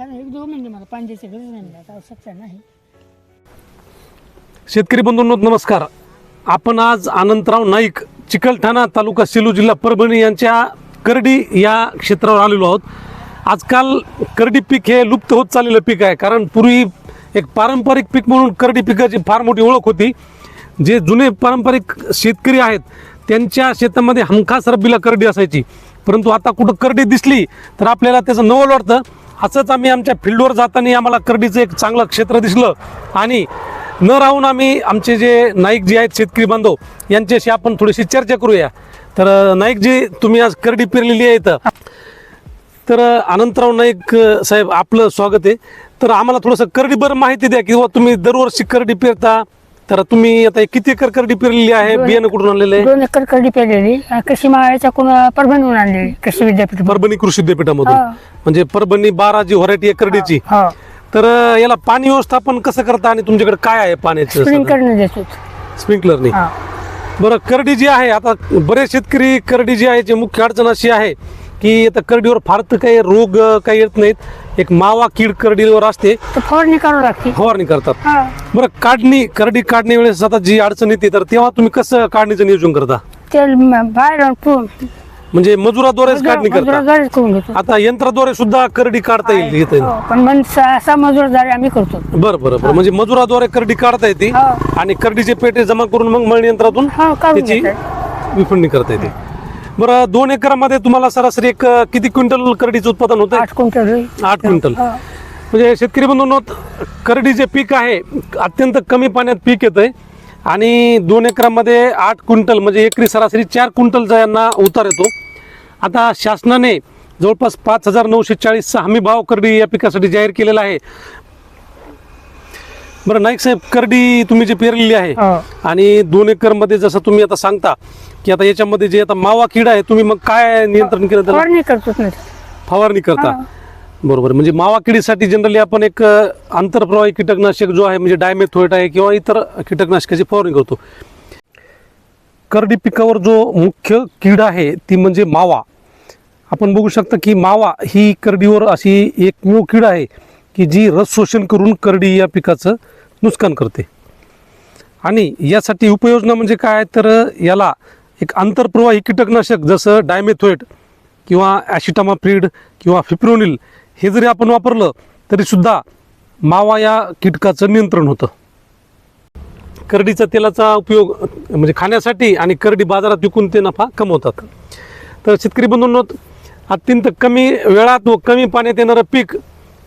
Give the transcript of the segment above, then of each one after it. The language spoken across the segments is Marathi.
कारण एक दोन म्हणजे मला पाण्याची गरज नाही म्हणजे आता आवश्यकता नाही. शेतकरी बंधूंनो नमस्कार. आपण आज अनंतराव नाईक चिकलठाणा तालुका सेलू जिल्हा परभणी यांच्या करडी या क्षेत्रावर आलेलो आहोत. आजकाल करडी पीक हे लुप्त होत चाललेलं पीक आहे कारण पूर्वी एक पारंपरिक पीक म्हणून करडी पिकाची फार मोठी ओळख होती. जे जुने पारंपरिक शेतकरी आहेत त्यांच्या शेतामध्ये हमखास रब्बीला करडी असायची. परंतु आता कुठं करडी दिसली तर आपल्याला त्याचं नवल वाटतं. असंच आम्ही आमच्या फील्डवर जाताना आम्हाला करडीचं एक चांगलं क्षेत्र दिसलं. आणि न राहून आम्ही आमचे जे नाईक जे आहेत शेतकरी बांधव यांच्याशी आपण थोडीशी चर्चा करूया. तर नाईकजी तुम्ही आज करडी पेरलेली आहे इथं. तर अनंतराव नाईक साहेब आपलं स्वागत आहे. तर आम्हाला थोडंसं करडी बरं माहिती द्या किंवा हो, तुम्ही दरवर्षी करडी पेरता. तर तुम्ही आता किती एकर करडी पेरलेली आहे? दोन- बियाणं कुठून आणलेलं आहे? दोन एकर करडी पेरलेली. आणि कृषी महाराजाच्या कोण परभणीहून आणलेली कृषी विद्यापीठ परभणी कृषी विद्यापीठामधून. हा. म्हणजे परभणी बारा जी व्हरायटी आहे करडीची. हो तर अं, याला पाणी व्यवस्थापन कसं करता आणि तुमच्याकडे काय आहे पाण्याचं स्प्रिंकलने देतो. स्प्रिंकलरने हा. बरं करडी जी आहे आता बरेच शेतकरी करडी जी आहे जी मुख्य अडचण अशी आहे की आता करडीवर फार तर काही रोग अं, काही येत नाहीत. एक मावा कीड करडीवर असते. तर फवारणी करावं लागते. फवारणी करतात. हा. बरं काढणी करडी काढणी वेळेस आता जी अडचण येते तर तेव्हा तुम्ही कसं काढणीचं नियोजन करता? म- बाहेर आणून म्हणजे मजुराद्वारेच काढणी करता? मजुराद्वारेच करून घेतो. आता यंत्राद्वारे सुद्धा करडी काढता येईल इथे. हो, पण मजुरदारी आम्ही करतो. बरं बरं बरं. म्हणजे मजुराद्वारे करडी काढता येते हो. आणि करडीचे पेटे जमा करून मग मळणी यंत्रातून हो काढून त्याची घेतात विपणणी करता येते. बरं दोन एकरामध्ये तुम्हाला सरासरी एक अं, किती क्विंटल करडीचं उत्पादन होतं आठ क्विंटल. आठ क्विंटल हो. म्हणजे शेतकरी बंधूंनो करडी जे पीक आहे अत्यंत कमी पाण्यात पीक येतंय आणि दोन एकरामध्ये आठ क्विंटल म्हणजे एकरी सरासरी चार क्विंटलचा यांना उतार येतो आता शासनाने जवळपास पाच हजार नऊशे चाळीसचा हमी भाव करडी या पिकासाठी जाहीर केलेला आहे बरं नाईक साहेब करडी तुम्ही जी पेरलेली आहे हो. आणि दोन एकरमध्ये जसं तुम्ही आता सांगता की आता याच्यामध्ये जे आता मावा किडा आहे तुम्ही मग काय नियंत्रण केलं त्याला? फवारणी करतोच नाही. फवारणी करता. बरोबर म्हणजे मावा किडीसाठी जनरली आपण एक अ, आंतरप्रवाही कीटकनाशक जो आहे म्हणजे डायमेथोएट आहे किंवा इतर कीटकनाशकाची फवारणी करतो. करडी पिकावर जो मुख्य कीड आहे ती म्हणजे मावा. आपण बघू शकता की मावा ही करडीवर अशी एकमेव कीड आहे. की जी रस शोषण करून करडी या पिकाचं नुकसान करते. आणि यासाठी उपयोजना म्हणजे काय तर याला एक आंतरप्रवाही कीटकनाशक जसं डायमेथोएट किंवा ॲशिटामाफ्रीड किंवा फिप्रोनिल हे जरी आपण वापरलं तरीसुद्धा मावा या कीटकाचं नियंत्रण होतं. करडीचा तेलाचा उपयोग म्हणजे खाण्यासाठी आणि करडी बाजारात विकून ते नफा कमवतात. तर शेतकरी बंधूंनो अत्यंत कमी वेळात व कमी पाण्यात येणारं पीक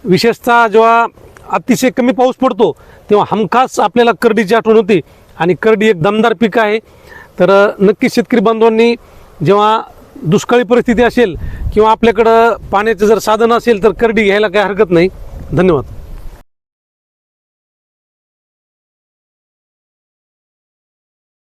विशेषतः जेव्हा अतिशय कमी पाऊस पडतो तेव्हा हमखास आपल्याला करडीची आठवण होते. आणि करडी एक दमदार पीक आहे. तर नक्कीच शेतकरी बांधवांनी जेव्हा दुष्काळी परिस्थिती असेल किंवा आपल्याकडं पाण्याचं जर साधन असेल तर करडी घ्यायला काही हरकत नाही. धन्यवाद.